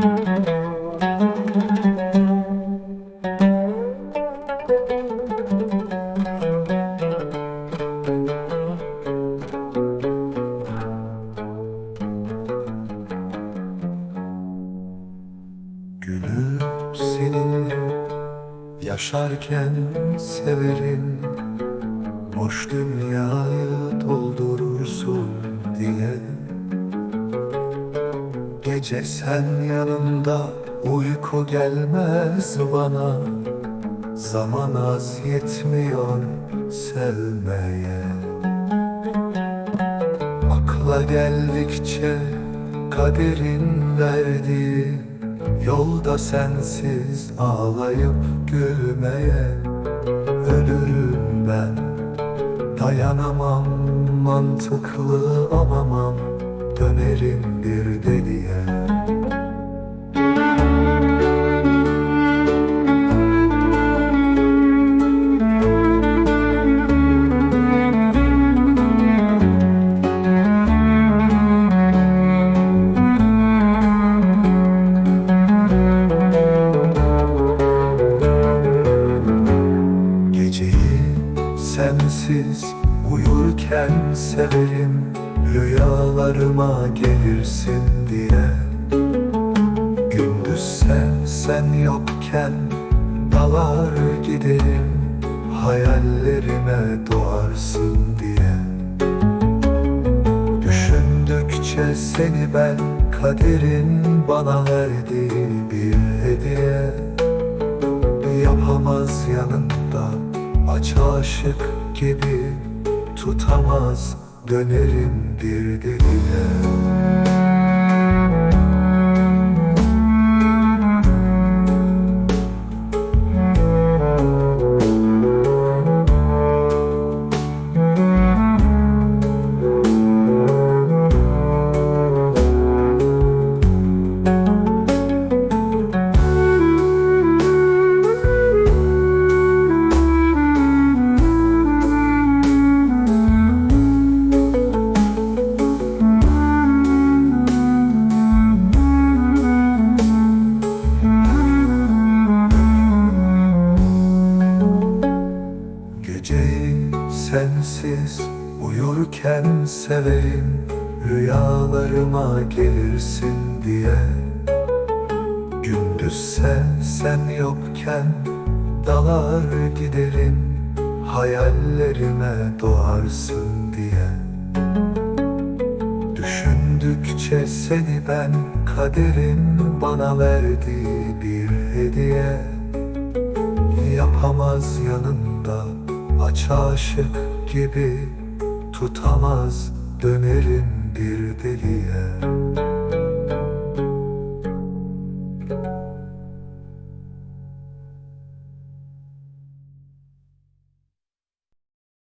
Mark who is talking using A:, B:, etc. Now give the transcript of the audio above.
A: Gülüm yaşarken severim. Boş dünyayı doldurursun Gece sen yanımda uyku gelmez bana. Zaman az yetmiyor sevmeye. Akla geldikçe kaderin verdiği Yolda sensiz ağlayıp gülmeye. Ölürüm ben Dayanamam mantıklı olamam Dönerim bir deliye sensiz uyurken severim Rüyalarıma gelirsin diye. Gündüz sen sen yokken dalar giderim Hayallerime doğarsın diye. Düşündükçe seni ben kaderin bana verdiği bir hediye. Yapamaz yanında aç aşık gibi Tutamaz dönerim bir deliye sensiz. Uyurken severim Rüyalarıma gelirsin diye. Gündüz sen sen yokken dalar giderim Hayallerime doğarsın diye. Düşündükçe seni ben kaderin bana verdiği bir hediye. Yapamaz yanında aç aşık gibi Tutamaz dönerim bir deliye